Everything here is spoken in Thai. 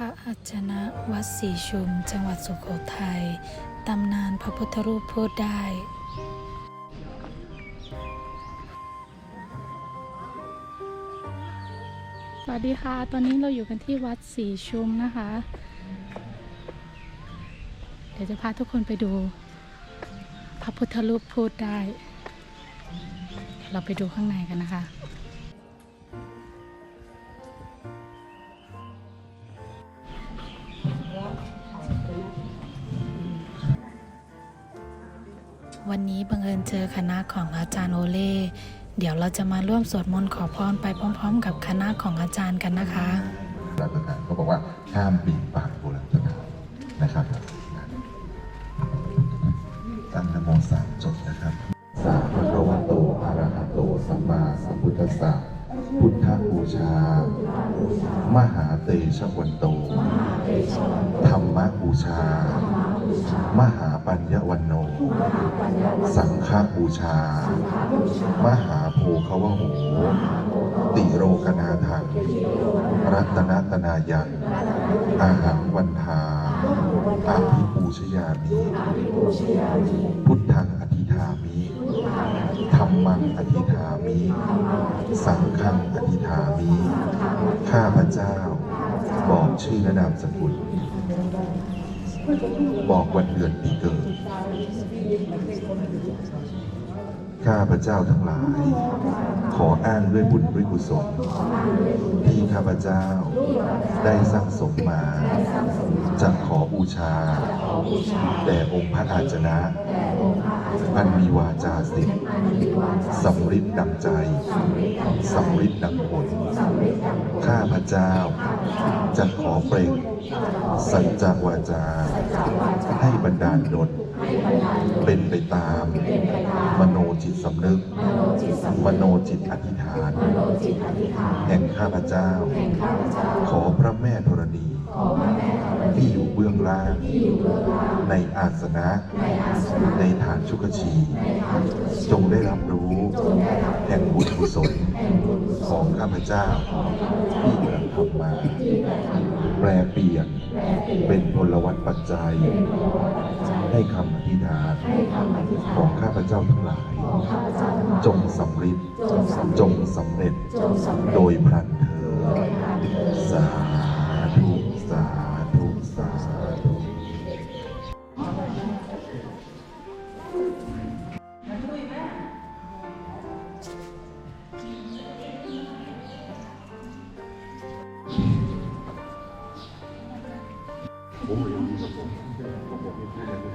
พระอัจนะวัดศรีชุม จังหวัดสุโขทัยตำนานพระพุทธรูปพูดได้สวัสดีค่ะ ตอนนี้เราอยู่กันที่วัดศรีชุมนะคะ เดี๋ยวจะพาทุกคนไปดู พระพุทธรูปพูดได้ เราไปดูข้างในกันนะคะ วันนี้บังเอิญเจอคณะของอาจารย์โอเล่ เดี๋ยวเราจะมาร่วมสวดมนต์ขอพรไปพร้อม ๆ กับคณะของอาจารย์กันนะคะโบราณสถานเขาบอกว่าห้ามปีนป่ายโบราณสถานนะครับตั้งนโมสามจบนะครับสามพระวะโตอะระหะโตสัมมาสัมพุทธัสสะพุทธบูชา มหาเตชะวันโต ธรรมบูชา มหาปัญญวันโน สังฆบูชา มหาโพคาวโห ติโรกนาทังรัตนตนายังอาหังวันทาอาภิปูชยามิพุทธังอธิธามิธรรมังอธิธามิ สังฆังอธิธามิ ข้าพเจ้า บอกชื่อและนามสกุล บอกวันเดือนปีเกิด ข้าพระเจ้าทั้งหลาย ขออ้างด้วยบุญด้วยกุศลที่ข้าพระเจ้าได้สร้างสมมา จะขอบูชา แด่องค์พระอาจนะอันมีวาจาสิทธิ์สำริดดังใจสำริดดังผล ข้าพเจ้าจะขอเปล่งสัจจวาจา ให้บรรดาลดลเป็นไปตาม มโนจิตสำนึก มโนจิตอธิษฐาน แห่งข้าพเจ้า ขอพระแม่ธรณีที่อยู่เบื้องล่าง ในอาสนะ ในฐานชุกชี จงได้รับรู้ แห่งบุญกุศลของข้าพเจ้า ที่กระทำมา แปลเปลี่ยนเป็นพลวัตปัจจัย ให้คำอธิษฐานของข้าพเจ้าทั้งหลาย จงสำเร็จจงสำเร็จ โดยพลันเธอญสา 몸을 여기서 또, 또, 또, 또, 또, 또, 또, 또,